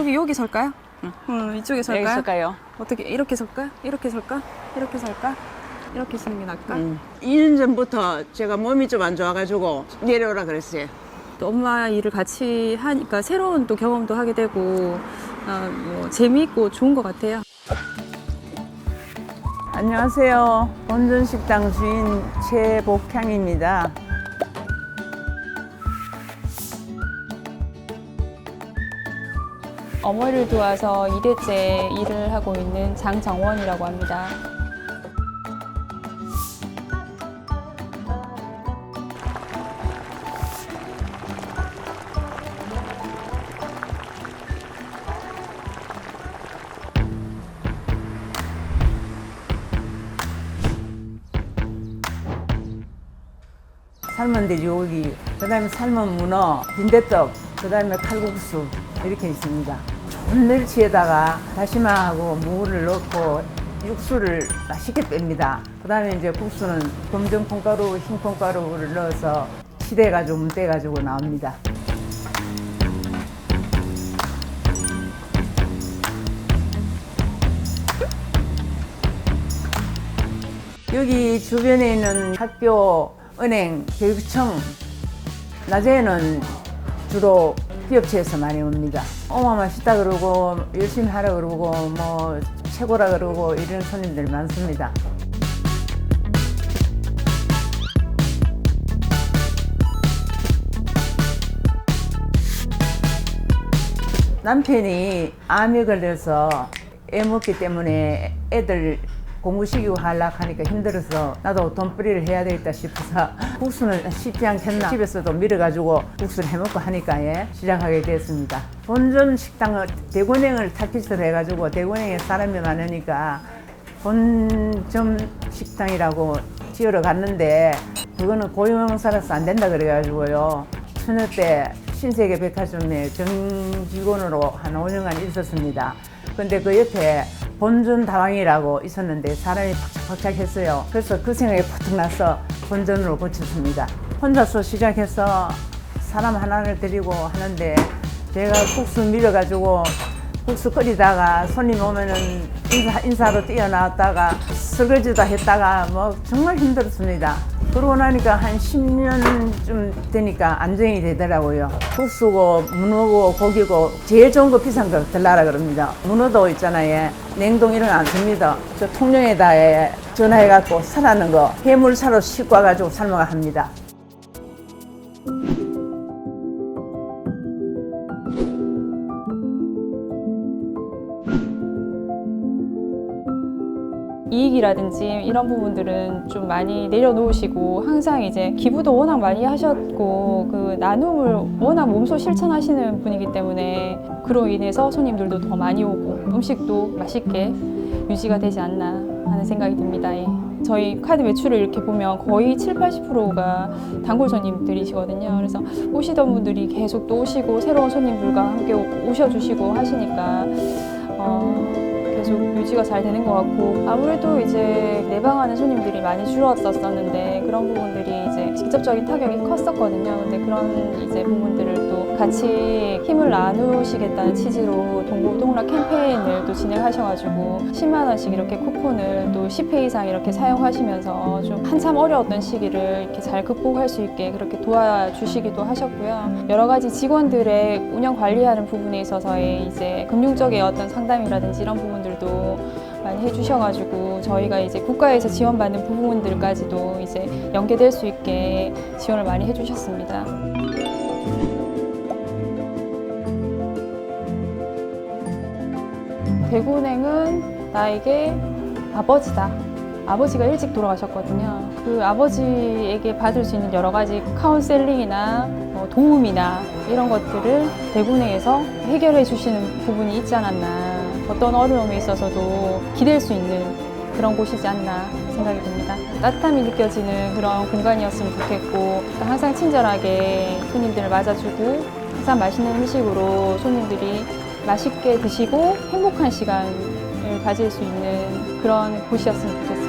여기 여기 설까요? 응, 이쪽에 여기 설까요? 어떻게 이렇게 설까? 이렇게 설까? 이렇게 설까? 이렇게 쓰는 게 나을까? 음. 2년 전부터 제가 몸이 좀 안 좋아가지고 내려오라 그랬어요. 또 엄마 일을 같이 하니까 새로운 또 경험도 하게 되고 아, 뭐 재미있고 좋은 것 같아요. 안녕하세요. 본전식당 주인 최복향입니다. 어머니를 도와서 2대째 일을 하고 있는 장정원이라고 합니다. 삶은 돼지고기, 그 다음에 삶은 문어, 빈대떡, 그 다음에 칼국수 이렇게 있습니다. 멸치에다가 다시마하고 무를 넣고 육수를 맛있게 뺍니다. 그 다음에 이제 국수는 검정 콩가루, 흰 콩가루를 넣어서 치대가지고 문대가지고 나옵니다. 여기 주변에 있는 학교, 은행, 교육청, 낮에는 주로 기업체에서 많이 옵니다. 어마 맛있다 그러고 열심히 하라 그러고 뭐 최고라 그러고 이런 손님들 많습니다. 남편이 암에 걸려서 애 먹기 때문에 애들 공부시키고 하려고 하니까 힘들어서 나도 돈벌이를 해야 되겠다 싶어서 국수는 쉽지 않겠나 집에서도 밀어가지고 국수를 해먹고 하니까 예, 시작하게 됐습니다. 본전 식당을 대권행을 타깃으로 해가지고 대권행에 사람이 많으니까 본점 식당이라고 지으러 갔는데 그거는 고용사라서 안 된다 그래가지고요. 처녀 때 신세계 백화점에 정직원으로 한 5년간 있었습니다. 근데 그 옆에 본전 다방이라고 있었는데 사람이 팍짝팍짝했어요. 그래서 그 생각이 퍼뜩 나서 본전으로 고쳤습니다. 혼자서 시작해서 사람 하나를 데리고 하는데 제가 국수 밀어가지고 국수 끓이다가 손님 오면은 인사, 인사 로 뛰어나왔다가 설거지도 했다가 뭐 정말 힘들었습니다. 그러고 나니까 한 10년쯤 되니까 안정이 되더라고요. 국수고 문어고 고기고 제일 좋은 거 비싼 거 들라라 그럽니다. 문어도 있잖아요. 냉동 이런 거안 씁니다. 저 통영에다 전화해갖고 사라는 거 해물사로 싣고 와가지고 삶아가 합니다. 이익이라든지 이런 부분들은 좀 많이 내려놓으시고 항상 이제 기부도 워낙 많이 하셨고 그 나눔을 워낙 몸소 실천하시는 분이기 때문에 그로 인해서 손님들도 더 많이 오고 음식도 맛있게 유지가 되지 않나 하는 생각이 듭니다. 예. 저희 카드 매출을 이렇게 보면 거의 7, 80%가 단골 손님들이시거든요. 그래서 오시던 분들이 계속 또 오시고 새로운 손님들과 함께 오- 오셔주시고 하시니까 어, 계속 유지가 잘 되는 것 같고 아무래도 이제 내방하는 손님들이 많이 줄었었었는데 그런 부분들이 이제 직접적인 타격이 컸었거든요. 근데 그런 이제 부분들을 또 같이 힘을 나누시겠다는 취지로 동고동락 캠페인을 또 진행하셔가지고 10만 원씩 이렇게 쿠폰을 또 10회 이상 이렇게 사용하시면서 좀 한참 어려웠던 시기를 이렇게 잘 극복할 수 있게 그렇게 도와주시기도 하셨고요. 여러 가지 직원들의 운영 관리하는 부분에 있어서의 이제 금융적인 어떤 상담이라든지 이런 부분 들도 많이 해주셔가지고 저희가 이제 국가에서 지원받는 부분들까지도 이제 연계될 수 있게 지원을 많이 해주셨습니다. 대구은행은 나에게 아버지다. 아버지가 일찍 돌아가셨거든요. 그 아버지에게 받을 수 있는 여러 가지 카운셀링이나 뭐 도움이나 이런 것들을 대구은행에서 해결해 주시는 부분이 있지 않았나. 어떤 어려움에 있어서도 기댈 수 있는 그런 곳이지 않나 생각이 듭니다. 따뜻함이 느껴지는 그런 공간이었으면 좋겠고 항상 친절하게 손님들을 맞아주고 항상 맛있는 음식으로 손님들이 맛있게 드시고 행복한 시간을 가질 수 있는 그런 곳이었으면 좋겠습니다.